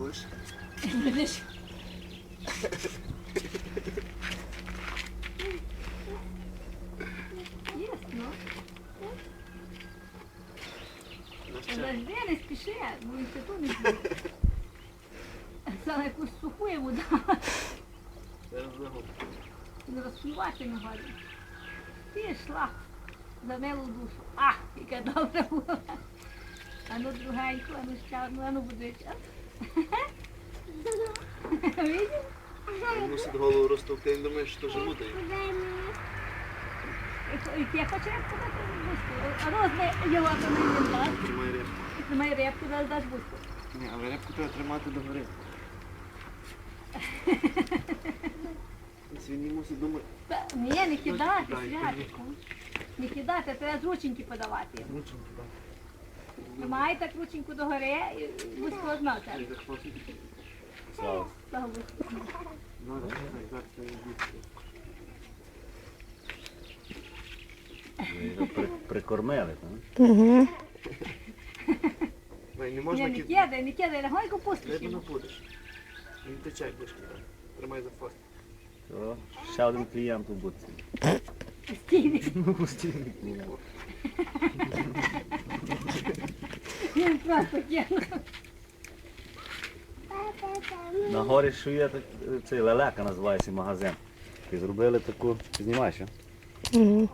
Будеш? Будеш? Ясно. Подожди, не спіши, бо він ще тут не буде. Саме якусь суху йому дала, Зараз загублю. не розплювати не гадю. Пішла за милу душу. А, яка добра була. А ну другеньку, а ну ще одну, а ну будича. Він мусить голову розтовкти, він думає, що теж буде. Я хочу репку дати буску. А розми його то не він. Тримай рибку. Немає репку, зараз даш буску. Ні, але рибку треба тримати до гори. Він не мусить думати. Ні, не кидати, кидай, святику. Не кидати, треба з рученьки подавати. Рученьки, так. Тримай так рученьку до гори і буску однака. Слава. Ну, його при- прикормили, так? Ой, Не Ні, можна не кидати. кидай, не кидай, легонько пустиш Рибу не йому. будеш. Він тече, будеш. Тримай за хвост. Все, ще один клієнт у будці. Стійний. Ну, постійний клієнт. На горі що є так, цей лелека називається магазин. І зробили таку. Ти знімаєш, а? Угу.